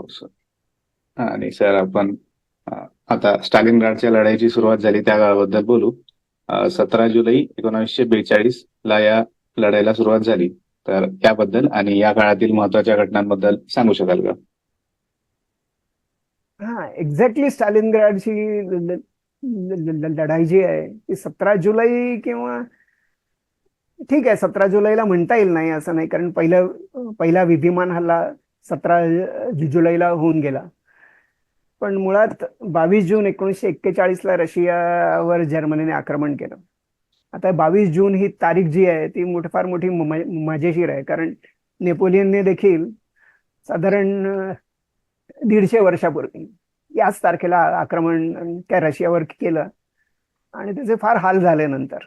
हो सर आणि सर आपण आता आता स्टालिनग्राडच्या लढाईची सुरुवात झाली त्या काळाबद्दल बोलू. सतरा जुलै एकोणीसशे बेचाळीस ला या लढाईला सुरुवात झाली. तर त्याबद्दल आणि या काळातील महत्त्वाच्या घटनांबद्दल सांगू शकाल का? हा एक्झॅक्टली स्टालिनग्राडची ल- लढाई जी आहे ती सतरा जुलै किंवा ठीक आहे सतरा जुलैला म्हणता येईल नाही असं नाही. कारण पहिलं पहिला विधिमान हल्ला सतरा जुलैला होऊन गेला. पण मुळात बावीस जून एकोणीसशे एक्केचाळीसला रशियावर जर्मनीने आक्रमण केलं. आता बावीस जून ही तारीख जी आहे ती मोठ फार मोठी मजेशीर आहे. कारण नेपोलियनने देखील साधारण दीडशे वर्षापूर्वी याच तारखेला आक्रमण त्या रशियावर केलं. आणि त्याचे फार हाल झाले नंतर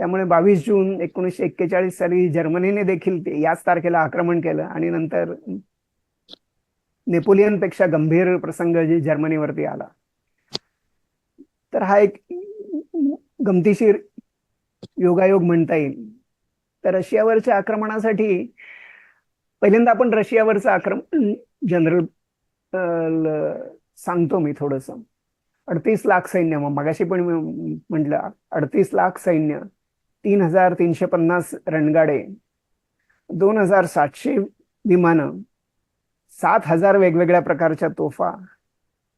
त्यामुळे बावीस जून एकोणीसशे एक्केचाळीस साली जर्मनीने देखील याच तारखेला आक्रमण केलं आणि नंतर नेपोलियनपेक्षा गंभीर प्रसंग जे जर्मनीवरती आला. तर हा एक गमतीशीर योगायोग म्हणता येईल. तर रशियावरच्या आक्रमणासाठी पहिल्यांदा आपण रशियावरचं आक्रमण जनरल सांगतो मी थोडस. अडतीस लाख सैन्य मग मगाशी पण म्हटलं अडतीस लाख सैन्य तीन हजार तीनशे पन्नास रणगाडे दोन हजार सातशे विमानं सात हजार वेगवेगळ्या प्रकारच्या तोफा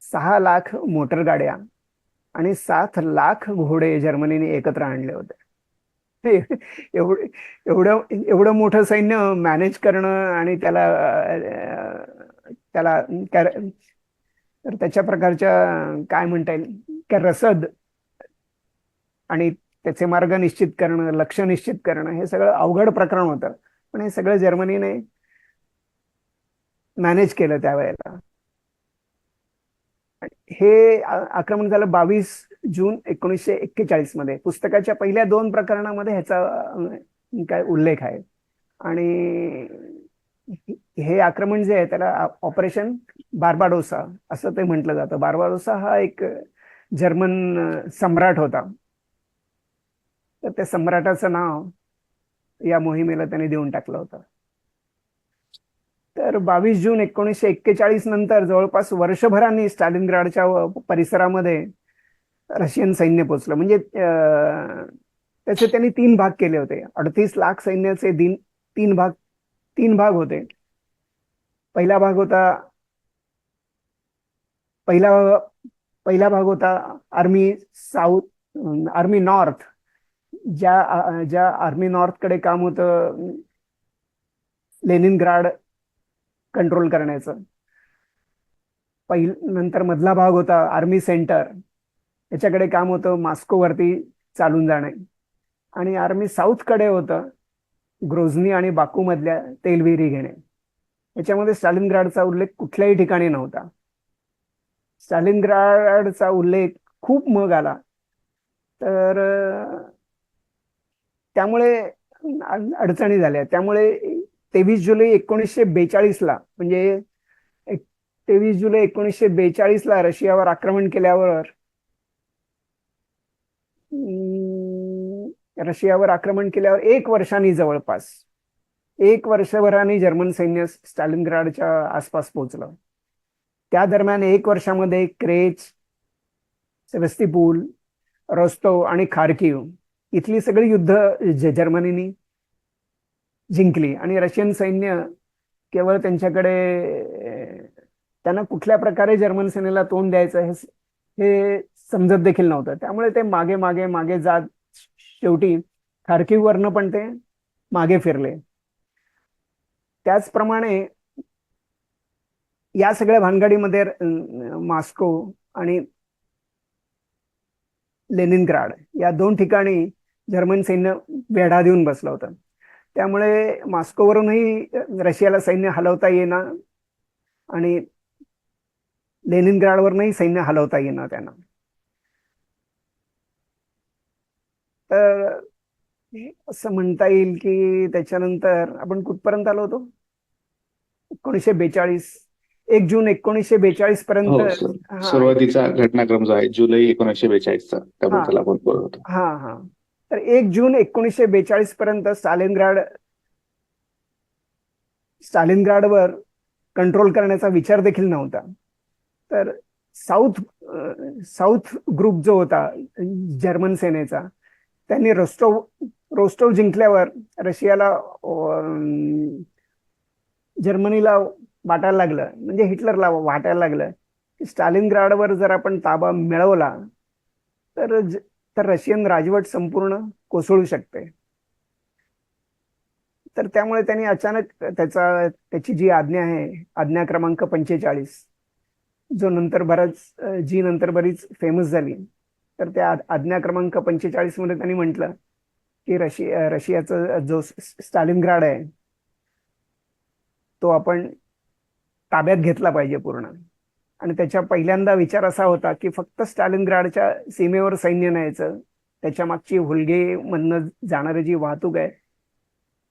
सहा लाख मोटर गाड्या आणि सात लाख घोडे जर्मनीने एकत्र आणले होते. एवढं एवढं एवढं मोठं सैन्य मॅनेज करणं आणि त्याला त्याला तर त्याच्या प्रकारच्या काय म्हणता येईल रसद आणि त्याचे मार्ग निश्चित करणं लक्ष निश्चित करणं हे सगळं अवघड प्रकरण होतं. पण हे सगळं जर्मनीने मॅनेज केलं त्यावेळेला. हे आक्रमण झालं बावीस जून एकोणीसशे एक्केचाळीसमध्ये पुस्तकाच्या पहिल्या दोन प्रकरणामध्ये ह्याचा काय उल्लेख आहे. आणि हे आक्रमण जे आहे त्याला ऑपरेशन बार्बाडोसा असं ते म्हटलं जातं. बार्बाडोसा हा एक जर्मन सम्राट होता. तर त्या सम्राटाचं नाव या मोहिमेला त्यांनी देऊन टाकलं होतं. तर बावीस जून एकोणीसशे एक्केचाळीस नंतर जवळपास वर्षभरांनी स्टालिनग्राडच्या ग्राडच्या परिसरामध्ये रशियन सैन्य पोचलं म्हणजे त्याचे त्यांनी तीन भाग केले होते. अडतीस लाख सैन्याचे दिन तीन भाग तीन भाग होते. पहिला भाग होता पहिला पहिला भाग होता आर्मी साऊथ आर्मी नॉर्थ. ज्या ज्या आर्मी नॉर्थकडे काम होतं लेनिनग्राड कंट्रोल करण्याचं. पहिल नंतर मधला भाग होता आर्मी सेंटर. याच्याकडे काम होतं मॉस्कोवरती चालून जाणे. आणि आर्मी साऊथकडे होतं ग्रोझनी आणि बाकू मधल्या तेलविहिरी घेणे. याच्यामध्ये स्टालिनग्राडचा उल्लेख कुठल्याही ठिकाणी नव्हता. स्टालिनग्राडचा उल्लेख खूप मग आला. तर त्यामुळे अडचणी झाल्या. त्यामुळे तेवीस जुलै एकोणीसशे बेचाळीसला म्हणजे तेवीस जुलै एकोणीसशे बेचाळीसला रशियावर आक्रमण केल्यावर रशियावर आक्रमण केल्यावर एक वर्षांनी जवळपास एक वर्षभराने जर्मन सैन्य स्टालिनग्राडच्या आसपास पोहोचलं. त्या दरम्यान एक वर्षामध्ये क्रेच सेवस्तीपूल रस्तो आणि खारकीव इथली सगळी युद्ध जर्मनीनी जिंकली. आणि रशियन सैन्य केवळ त्यांच्याकडे त्यांना कुठल्या प्रकारे जर्मन सेनेला तोंड द्यायचं हे हे समजत देखील नव्हतं. त्यामुळे ते मागे मागे मागे जात शेवटी खारकीवरनं पण ते मागे फिरले. त्याचप्रमाणे या सगळ्या भानगडीमध्ये मॉस्को आणि लेनिनग्राड या दोन ठिकाणी जर्मन सैन्य वेढा देऊन बसलं होतं. त्यामुळे मॉस्कोवरूनही रशियाला सैन्य हलवता येईना आणि लेनिनग्राडवरनही सैन्य हलवता येईना त्यांना. तर असं म्हणता येईल की त्याच्यानंतर आपण कुठपर्यंत आलो होतो? एकोणीसशे बेचाळीस एक जून एकोणीसशे बेचाळीस पर्यंत हा सुरुवातीचा घटनाक्रम जो आहे जुलै एकोणीसशे बेचाळीसचा त्याबद्दल आपण बोलत होतो. हा हा. तर एक जून एकोणीसशे बेचाळीस पर्यंत स्टालिनग्राड स्टालिनग्राडवर कंट्रोल करण्याचा विचार देखील नव्हता. तर साऊथ साऊथ ग्रुप जो होता जर्मन सेनेचा त्यांनी रोस्टोव रोस्टोव जिंकल्यावर रशियाला जर्मनीला वाटायला लागलं. म्हणजे हिटलरला वाटायला लागलं. की स्टालिनग्राडवर जर आपण ताबा मिळवला तर तर रशियन राजवट संपूर्ण कोसळू शकते. तर त्यामुळे त्यांनी अचानक त्याचा त्याची जी आज्ञा आहे आज्ञा क्रमांक पंचेचाळीस जो नंतर बराच जी नंतर बरीच फेमस झाली तर त्या आज्ञा क्रमांक पंचेचाळीसमध्ये त्यांनी म्हटलं की रशिया रशियाचा जो स्टालिनग्राड आहे तो आपण ताब्यात घेतला पाहिजे पूर्ण. आणि त्याच्या पहिल्यांदा विचार असा होता की फक्त स्टालिनग्राडच्या सीमेवर सैन्य न्यायचं त्याच्या मागची हुलगे मधनं जाणारी जी वाहतूक आहे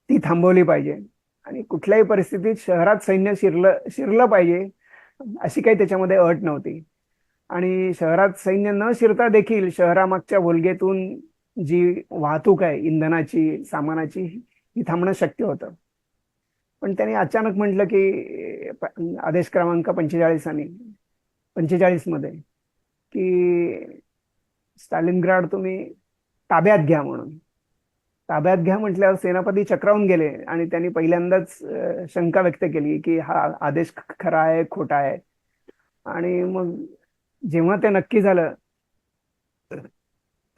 ती थांबवली पाहिजे. आणि कुठल्याही परिस्थितीत शहरात सैन्य शिरलं शिरलं पाहिजे अशी काही त्याच्यामध्ये अट नव्हती. आणि शहरात सैन्य न शिरता देखील शहरामागच्या वोल्गेतून जी वाहतूक आहे इंधनाची सामानाची ही थांबणं शक्य होतं. पण त्यांनी अचानक म्हटलं की आदेश क्रमांक पंचेचाळीसानी पंचेचाळीसमध्ये की स्टालिनग्राड तुम्ही ताब्यात घ्या म्हणून. ताब्यात घ्या म्हटल्यावर सेनापती चक्रावून गेले आणि त्यांनी पहिल्यांदाच शंका व्यक्त केली की हा आदेश खरा आहे खोटा आहे. आणि मग जेव्हा ते नक्की झालं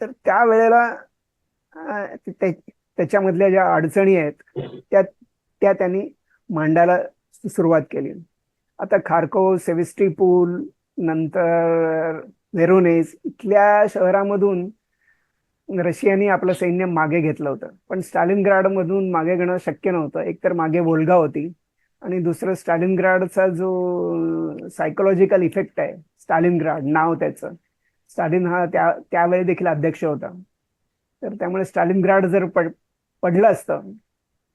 तर त्या वेळेला त्याच्यामधल्या ज्या अडचणी आहेत त्या त्या त्यांनी मांडायला सुरुवात केली. आता खारकोव सेविस्टी पूल नंतर व्हेरोनेस इथल्या शहरामधून रशियाने आपलं सैन्य मागे घेतलं होतं. पण स्टालिनग्राड मधून मागे घेणं शक्य नव्हतं. एकतर मागे वोल्गा होती आणि दुसरं स्टालिनग्राडचा जो सायकोलॉजिकल इफेक्ट आहे स्टालिनग्राड नाव त्याचं स्टालिन हा त्या त्यावेळी देखील अध्यक्ष होता. तर त्यामुळे स्टालिनग्राड जर पड पडलं असतं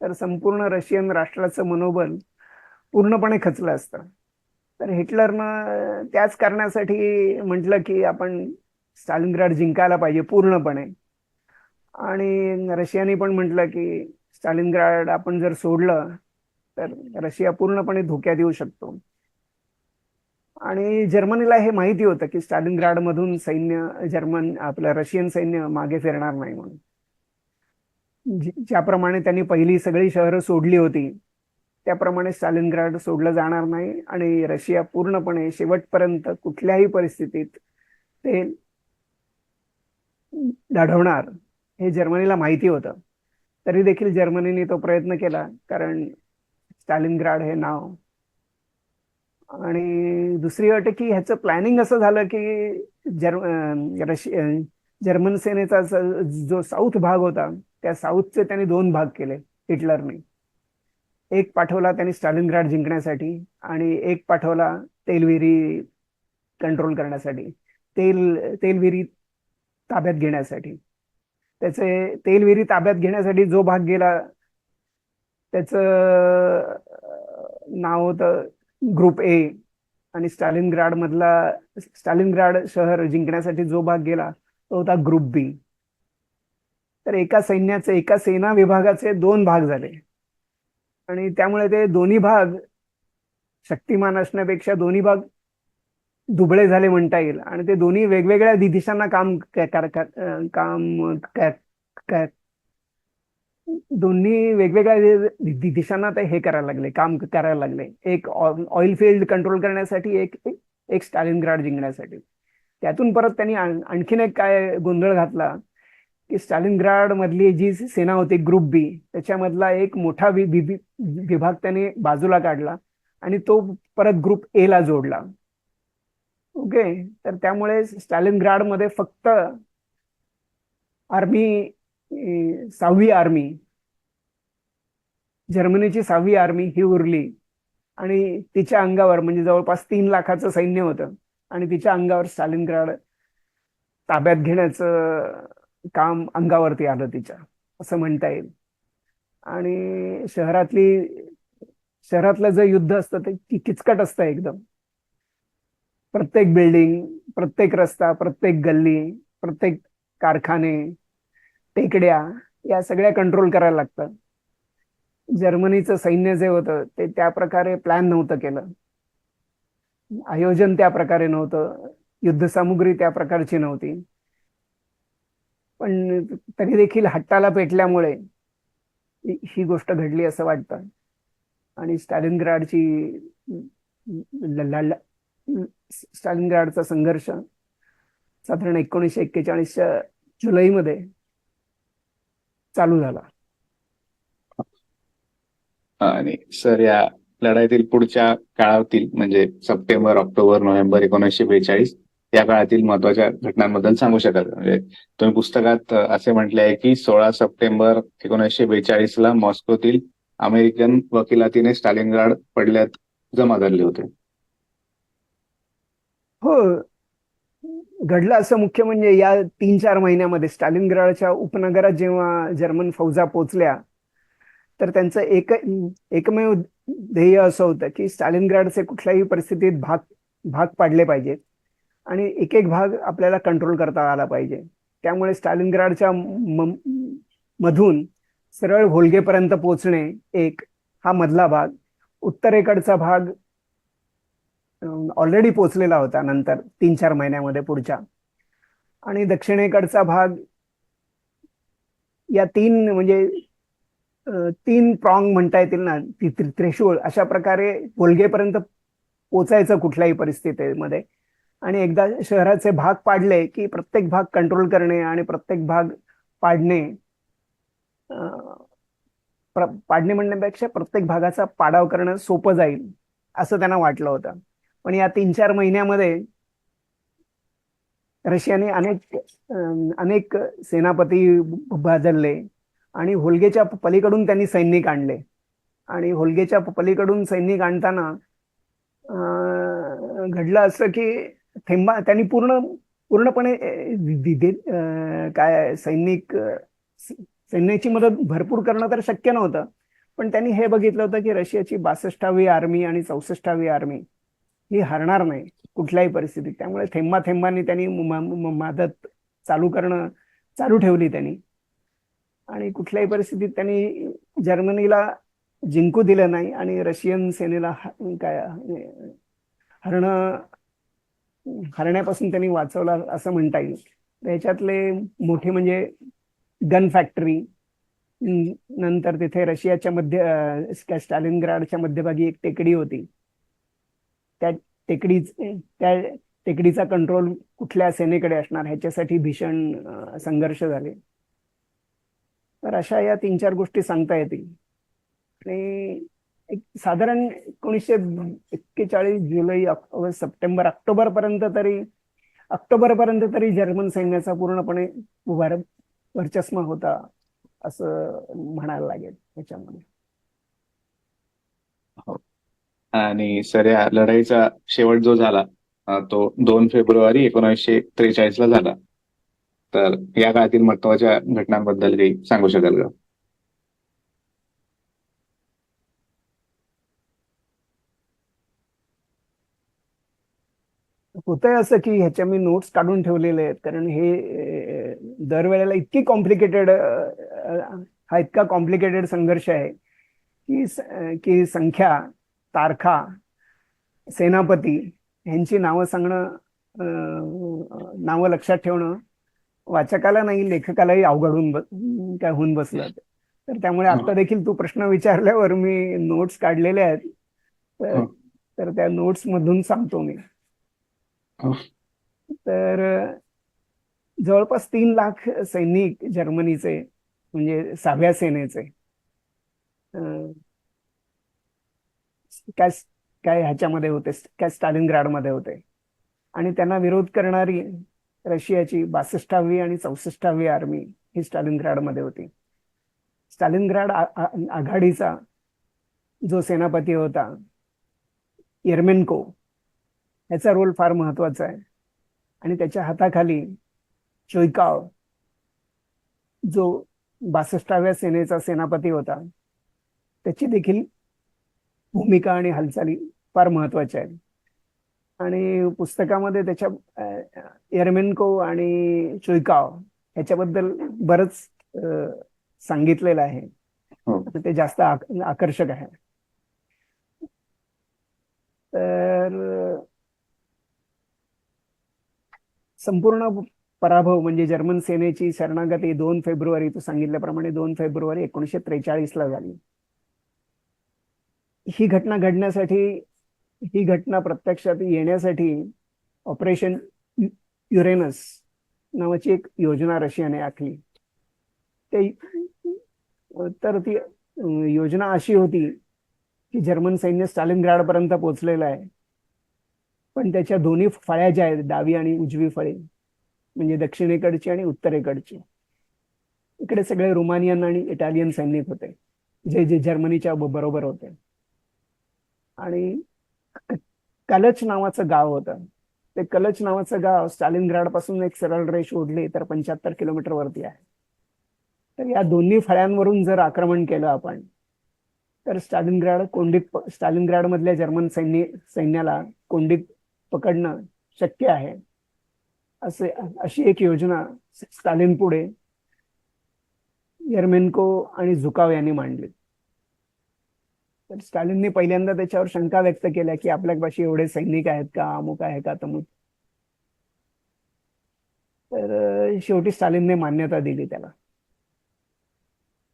तर संपूर्ण रशियन राष्ट्राचं मनोबल पूर्णपणे खचलं असतं. तर हिटलरनं त्याच कारणासाठी म्हटलं की आपण स्टालिनग्राड जिंकायला पाहिजे पूर्णपणे. आणि रशियाने पण म्हटलं की स्टालिनग्राड आपण जर सोडलं तर रशिया पूर्णपणे धोक्यात येऊ शकतो. आणि जर्मनीला हे माहिती होतं की स्टालिनग्राड मधून सैन्य जर्मन आपलं रशियन सैन्य मागे फिरणार नाही म्हणून. ज्याप्रमाणे त्यांनी पहिली सगळी शहरं सोडली होती त्याप्रमाणे स्टालिनग्राड सोडलं जाणार नाही आणि रशिया पूर्णपणे शेवटपर्यंत कुठल्याही परिस्थितीत ते लढवणार हे जर्मनीला माहिती होतं. तरी देखील जर्मनीने तो प्रयत्न केला कारण स्टालिनग्राड हे नाव. आणि दुसरी अट की ह्याचं प्लॅनिंग असं झालं की जर्म जर्मन सेनेचा जो साऊथ भाग होता त्या साऊथचे त्यांनी दोन भाग केले हिटलरने. एक पाठवला त्यांनी स्टालिनग्राड जिंकण्यासाठी आणि एक पाठवला तेलविरी कंट्रोल करण्यासाठी. तेल तेलविरी ताब्यात घेण्यासाठी. त्याचे तेलविरी ताब्यात घेण्यासाठी जो भाग गेला त्याचं नाव होतं ग्रुप ए आणि स्टालिनग्राड मधला स्टालिनग्राड शहर जिंकण्यासाठी जो भाग गेला तो होता ग्रुप बी तर एका सैन्याचे एका सेना विभागाचे दोन भाग झाले. आणि त्यामुळे ते दोन्ही भाग शक्तिमान असण्यापेक्षा दोन्ही भाग दुबळे झाले म्हणता येईल. आणि ते दोन्ही वेगवेगळ्या दिशांना काम काम दोन्ही वेगवेगळ्या दिशांना ते हे करायला लागले काम करायला लागले. एक ऑइल फील्ड कंट्रोल करण्यासाठी एक एक स्टालिनग्राड जिंकण्यासाठी. त्यातून परत त्यांनी आणखीन एक काय गोंधळ घातला की स्टालिनग्राड मधली जी सेना होती ग्रुप बी त्याच्यामधला एक मोठा विभाग त्याने बाजूला काढला आणि तो परत ग्रुप ए ला जोडला. ओके? तर त्यामुळे स्टालिनग्राडमध्ये फक्त आर्मी सहावी आर्मी जर्मनीची सहावी आर्मी ही उरली आणि तिच्या अंगावर म्हणजे जवळपास तीन लाखाचं सैन्य होतं आणि तिच्या अंगावर स्टालिनग्राड ताब्यात घेण्याचं काम अंगावरती आलं तिच्या असं म्हणता येईल. आणि शहरातली शहरातलं जे युद्ध असतं ते कि- किचकट असतं एकदम. प्रत्येक बिल्डिंग प्रत्येक रस्ता प्रत्येक गल्ली प्रत्येक कारखाने टेकड्या या सगळ्या कंट्रोल करायला लागतं जर्मनीचं सैन्य जे होतं ते त्या प्रकारे प्लॅन नव्हतं केलं. आयोजन त्या प्रकारे नव्हतं. युद्धसामुग्री त्या प्रकारची नव्हती. पण तरी देखील हट्टाला पेटल्यामुळे ही गोष्ट घडली असं वाटतं. आणि स्टॅलिनग्राडची स्टॅलिनग्राडचा संघर्ष साधारण एकोणीसशे एक्केचाळीसच्या जुलैमध्ये चालू झाला. आणि सर या लढाईतील पुढच्या काळातील म्हणजे सप्टेंबर ऑक्टोबर नोव्हेंबर एकोणीसशे बेचाळीस त्या काळातील महत्त्वाच्या घटनांबद्दल सांगू शकाल म्हणजे तुम्ही पुस्तकात असे म्हटले आहे की सोळा सप्टेंबर एकोणीसशे बेचाळीस ला मॉस्कोतील अमेरिकन वकिलातीने स्टालिनग्राड पडल्यात जमा धरले होते. हो. घडलं असं मुख्य म्हणजे या तीन चार महिन्यामध्ये स्टालिनग्राडच्या उपनगरात जेव्हा जर्मन फौजा पोचल्या तर त्यांचं एक एकमेव ध्येय असं होतं की स्टालिनग्राडचे कुठल्याही परिस्थितीत भाग भाग पाडले पाहिजेत. आणि एक एक भाग आपल्याला कंट्रोल करता आला पाहिजे. त्यामुळे स्टालिनग्राडच्या म- मधून सरळ व्होल्गेपर्यंत पोहोचणे एक हा मधला भाग. उत्तरेकडचा भाग ऑलरेडी पोचलेला होता नंतर तीन चार महिन्यामध्ये पुढच्या. आणि दक्षिणेकडचा भाग या तीन म्हणजे तीन प्रॉंग म्हणता येतील ना त्रिशूळ अशा प्रकारे व्होल्गेपर्यंत पोचायचं कुठल्याही परिस्थितीमध्ये. आणि एकदा शहराचे भाग पाडले की प्रत्येक भाग कंट्रोल करणे आणि प्रत्येक भाग पाडणे पाडणे म्हणण्यापेक्षा प्रत्येक भागाचा पाडाव करणं सोपं जाईल असं त्यांना वाटलं होतं. पण या तीन चार महिन्यामध्ये रशियाने अनेक अनेक सेनापती भाजले आणि होलगेच्या पलीकडून त्यांनी सैनिक आणले. आणि होलगेच्या पलीकडून सैनिक आणताना घडलं असं की थेंबा त्यांनी पूर्ण पूर्णपणे काय सैनिक सैन्याची मदत भरपूर करणं तर शक्य नव्हतं. पण त्यांनी हे बघितलं होतं की रशियाची बासष्टावी आर्मी आणि चौसष्टावी आर्मी ही हरणार नाही कुठल्याही परिस्थितीत. त्यामुळे थेंबा थेंबांनी त्यांनी मदत चालू करणं चालू ठेवली त्यांनी. आणि कुठल्याही परिस्थितीत त्यांनी जर्मनीला जिंकू दिलं नाही आणि रशियन सेनेला काय हरणं हरण्यापासून त्यांनी वाचवला असं म्हणता येईल. त्याच्यातले मोठे म्हणजे गन फॅक्टरी नंतर तिथे रशियाच्या मध्य स्टॅलिन ग्राडच्या मध्यभागी एक टेकडी होती. त्या टेकडी त्या टेकडीचा कंट्रोल कुठल्या सेनेकडे असणार ह्याच्यासाठी भीषण संघर्ष झाले. तर अशा या तीन चार गोष्टी सांगता येतील. आणि एक साधारण एकोणीसशे एक्केचाळीस जुलै ऑक्टोबर सप्टेंबर ऑक्टोबर पर्यंत तरी ऑक्टोबर पर्यंत तरी जर्मन सैन्याचा पूर्णपणे उभार वर्चस्व होता असं म्हणायला लागेल याच्यामध्ये. हो. आणि सर या लढाईचा शेवट जो झाला तो दोन फेब्रुवारी एकोणीसशे त्रेचाळीस ला झाला. तर या काळातील महत्त्वाच्या घटनांबद्दल काही सांगू शकाल का? होतंय असं की ह्याच्या मी नोट्स काढून ठेवलेले आहेत. कारण हे दरवेळेला इतकी कॉम्प्लिकेटेड हा इतका कॉम्प्लिकेटेड संघर्ष आहे की की संख्या तारखा सेनापती ह्यांची नावं सांगणं नावं लक्षात ठेवणं वाचकाला नाही लेखकालाही अवघडून ब काय होऊन बसलं. तर त्यामुळे आता देखील तू प्रश्न विचारल्यावर मी नोट्स काढलेले आहेत. तर त्या नोट्स मधून सांगतो मी. तर जवळपास तीन लाख सैनिक जर्मनीचे म्हणजे सहाव्या सेनेचे. काय काय ह्याच्यामध्ये होते काय स्टालिनग्राडमध्ये होते. आणि त्यांना विरोध करणारी रशियाची बासष्टावी आणि चौसष्टावी आर्मी ही स्टालिनग्राडमध्ये होती. स्टालिनग्राड ग्राड आघाडीचा जो सेनापती होता येर्मेन्को याचा रोल फार महत्त्वाचा आहे. आणि त्याच्या हाताखाली चोयकाव जो बासष्टाव्या सेनेचा सेनापती होता त्याची देखील भूमिका आणि हालचाली फार महत्त्वाच्या आहेत. आणि पुस्तकामध्ये त्याच्या अ, येर्मेन्को आणि चोयकाव ह्याच्याबद्दल बरंच सांगितलेलं आहे. हो. ते जास्त आक- आकर्षक आहे. तर संपूर्ण पराभव म्हणजे जर्मन सेनेची शरणागती दोन फेब्रुवारी तू सांगितल्याप्रमाणे दोन फेब्रुवारी एकोणीसशे त्रेचाळीस ला झाली. ही घटना घडण्यासाठी ही घटना प्रत्यक्षात येण्यासाठी ऑपरेशन युरेनस नावाची एक योजना रशियाने आखली. ते तर ती योजना अशी होती की जर्मन सैन्य स्टालिनग्राड पर्यंत पोहोचलेलं आहे. पण त्याच्या दोन्ही फळ्या ज्या आहेत डावी आणि उजवी फळे म्हणजे दक्षिणेकडची आणि उत्तरेकडची. इकडे सगळे रुमानियन आणि इटालियन सैनिक होते जे जे जर्मनीच्या बरोबर होते. आणि कलच नावाचं गाव होतं. ते कलच नावाचं गाव स्टालिनग्राडपासून एक सरळ रेष ओढली तर पंच्याहत्तर किलोमीटर वरती आहे. तर या दोन्ही फळ्यांवरून जर आक्रमण केलं आपण तर स्टालिनग्राड कोंडीत स्टालिनग्राड मधल्या जर्मन सैन्य सैन्याला कोंडीत पकडणं शक्य आहे. असे अशी एक योजना स्टालिन पुढे यर्मेन्को आणि झुकाव यांनी मांडली. तर स्टालिनने पहिल्यांदा त्याच्यावर शंका व्यक्त केल्या की आपल्यापाशी एवढे सैनिक आहेत का अमुक आहे का तमुक. तर शेवटी स्टालिनने मान्यता दिली त्याला.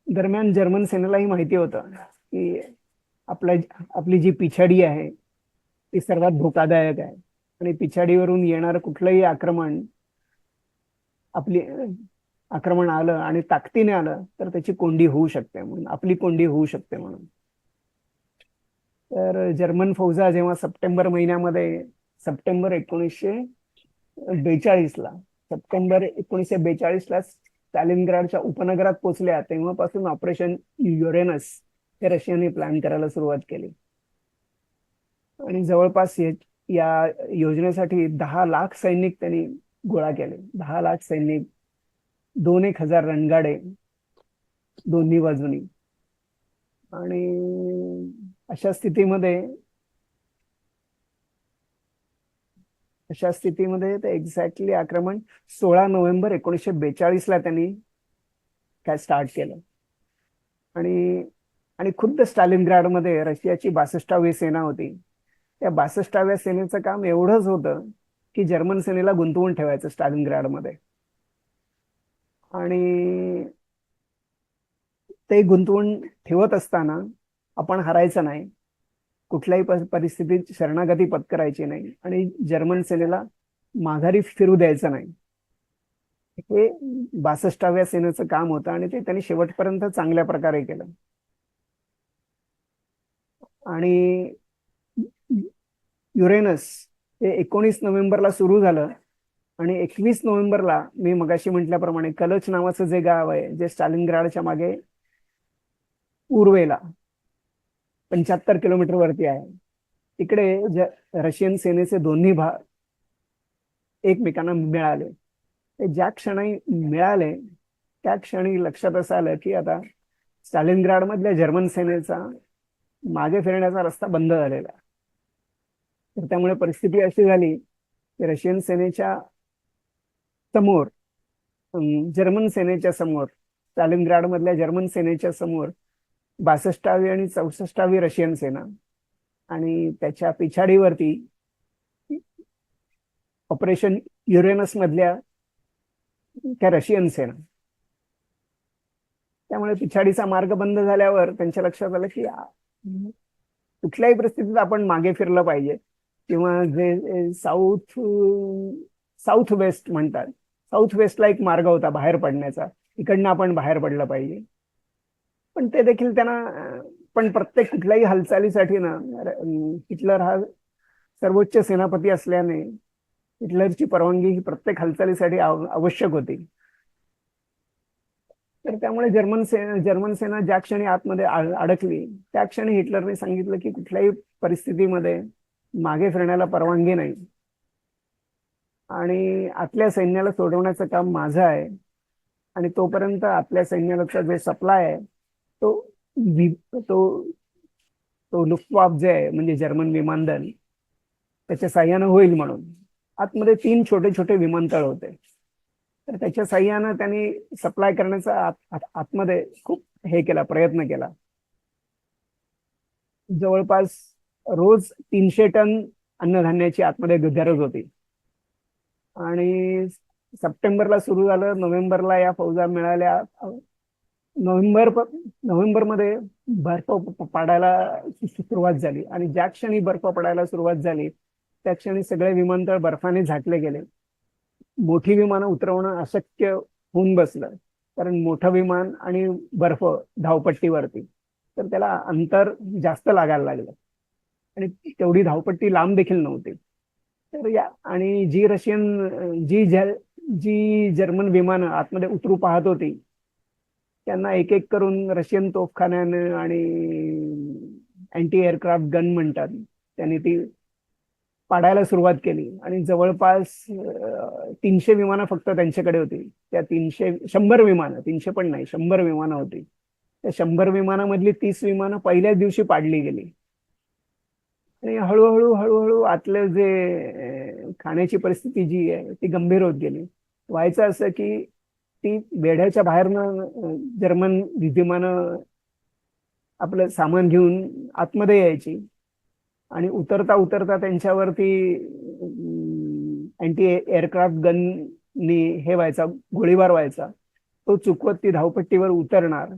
दरम्यान जर्मन सेनेलाही माहिती होतं की आपल्या आपली जी पिछाडी आहे ती सर्वात धोकादायक आहे. आणि पिछाडीवरून येणारं कुठलंही आक्रमण आपली आक्रमण आलं आणि ताकदीने आलं तर त्याची कोंडी होऊ शकते म्हणून आपली कोंडी होऊ शकते म्हणून. तर जर्मन फौजा जेव्हा सप्टेंबर महिन्यामध्ये सप्टेंबर एकोणीसशे बेचाळीसला सप्टेंबर एकोणीसशे बेचाळीसला स्टॅलिनग्राडच्या उपनगरात पोहोचल्या तेव्हापासून ऑपरेशन युरेनस हे रशियाने प्लॅन करायला सुरुवात केली. आणि जवळपास या योजनेसाठी दहा लाख सैनिक त्यांनी गोळा केले. दहा लाख सैनिक दोन एक हजार रणगाडे दोन्ही बाजूनी. आणि अशा स्थितीमध्ये अशा स्थितीमध्ये ते एक्झॅक्टली आक्रमण सोळा नोव्हेंबर एकोणीसशे बेचाळीस ला त्यांनी काय स्टार्ट केलं. आणि आणि खुद्द स्टालिनग्राडमध्ये रशियाची बासष्टावी सेना होती. त्या बासष्टाव्या सेनेचं काम एवढंच होतं की जर्मन सेनेला गुंतवून ठेवायचं स्टालिनग्राडमध्ये. आणि ते गुंतवून ठेवत असताना आपण हरायचं नाही. कुठल्याही परिस्थितीत शरणागती पत्करायची नाही आणि जर्मन सेनेला माघारी फिरू द्यायचं नाही. हे बासष्टाव्या सेनेचं काम होतं आणि ते त्यांनी शेवटपर्यंत चांगल्या प्रकारे केलं. आणि युरेनस हे एकोणीस नोव्हेंबरला सुरू झालं आणि एकवीस नोव्हेंबरला मी मगाशी म्हटल्याप्रमाणे कलच नावाचं जे गाव आहे जे स्टालिनग्राडच्या मागे पूर्वेला पंच्याहत्तर किलोमीटर वरती आहे तिकडे रशियन सेनेचे दोन्ही भाग एकमेकांना मिळाले ते ज्या क्षणी मिळाले त्या क्षणी लक्षात असं आलं की आता स्टालिनग्राड मधल्या जर्मन सेनेचा मागे फिरण्याचा रस्ता बंद झालेला आहे. तर त्यामुळे परिस्थिती अशी झाली की रशियन सेनेच्या समोर जर्मन सेनेच्या समोर स्टालिनग्राड मधल्या जर्मन सेनेच्या समोर बासष्टावी आणि चौसष्टावी रशियन सेना आणि त्याच्या पिछाडीवरती ऑपरेशन युरेनस मधल्या त्या रशियन सेना. त्यामुळे पिछाडीचा मार्ग बंद झाल्यावर त्यांच्या लक्षात आलं की कुठल्याही परिस्थितीत आपण मागे फिरलं पाहिजे. किंवा जे साऊथ साऊथ वेस्ट म्हणतात. साऊथ वेस्टला एक मार्ग होता बाहेर पडण्याचा. इकडनं आपण बाहेर पडलं पाहिजे. पण ते देखील त्यांना पण प्रत्येक कुठल्याही हालचालीसाठी ना हिटलर हा सर्वोच्च सेनापती असल्याने हिटलरची परवानगी ही प्रत्येक हालचालीसाठी आवश्यक होती. तर त्यामुळे जर्मन सेना जर्मन सेना ज्या क्षणी आतमध्ये अडकली त्या क्षणी हिटलरने सांगितलं की कुठल्याही परिस्थितीमध्ये मागे फिरण्याला परवानगी नाही. आणि आतल्या सैन्याला सोडवण्याचं काम माझं आहे. आणि तोपर्यंत आपल्या सैन्याचा जो सप्लाय आहे तो तो तो लुफ्टवाफ जे आहे म्हणजे जर्मन विमानदल त्याच्या साह्यानं होईल म्हणून. आतमध्ये तीन छोटे छोटे विमानतळ होते. तर त्याच्या साह्यानं त्यांनी सप्लाय करण्याचा आत- आत- आतमध्ये खूप हे केला प्रयत्न केला. जवळपास रोज तीनशे टन अन्नधान्याची आतमध्ये गरज होती. आणि सप्टेंबरला सुरू झालं नोव्हेंबरला या फौजा मिळाल्या. नोव्हेंबर नोव्हेंबरमध्ये बर्फ पडायला सुरुवात झाली. आणि ज्या क्षणी बर्फ पडायला सुरुवात झाली त्या क्षणी सगळे विमानतळ बर्फाने झाकले गेले. मोठी विमानं उतरवणं अशक्य होऊन बसलं. कारण मोठं विमान आणि बर्फ धावपट्टीवरती. तर त्याला अंतर जास्त लागायला लागलं. आणि तेवढी धावपट्टी लांब देखील नव्हती. तर या आणि जी रशियन जी जी जर्मन विमानं आतमध्ये उतरू पाहत होती त्यांना एक एक करून रशियन तोफखान्यानं आणि अँटी एअरक्राफ्ट गन म्हणतात त्यांनी ती पाडायला सुरुवात केली. आणि जवळपास तीनशे विमानं फक्त त्यांच्याकडे होती. त्या तीनशे शंभर विमानं तीनशे पण नाही शंभर विमानं होती. त्या शंभर विमानामधली तीस विमानं पहिल्याच दिवशी पाडली गेली. आणि हळूहळू हळूहळू आतलं जे खाण्याची परिस्थिती जी आहे ती गंभीर होत गेली. व्हायचं असं की ती वेढ्याच्या बाहेरनं जर्मन विमानं आपलं सामान घेऊन आतमध्ये यायची आणि उतरता उतरता त्यांच्यावरती अँटी एअरक्राफ्ट गननी हे व्हायचा गोळीबार व्हायचा. तो चुकवत ती धावपट्टीवर उतरणार.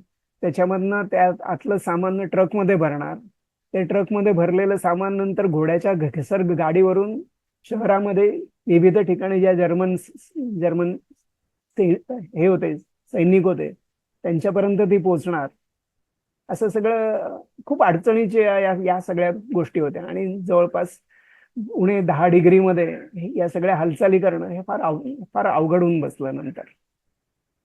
त्याच्यामधनं त्या आतलं सामान ट्रकमध्ये भरणार. ते ट्रकमध्ये भरलेलं सामान नंतर घोड्याच्या घसर गाडीवरून शहरामध्ये विविध ठिकाणी ज्या जर्मन जर्मन ते- हे होते सैनिक होते त्यांच्यापर्यंत ती पोहोचणार. असं सगळं खूप अडचणीच्या या या सगळ्या गोष्टी होत्या. आणि जवळपास उणे दहा डिग्रीमध्ये या सगळ्या हालचाली करणं हे फार फार अवघड होऊन बसलं नंतर.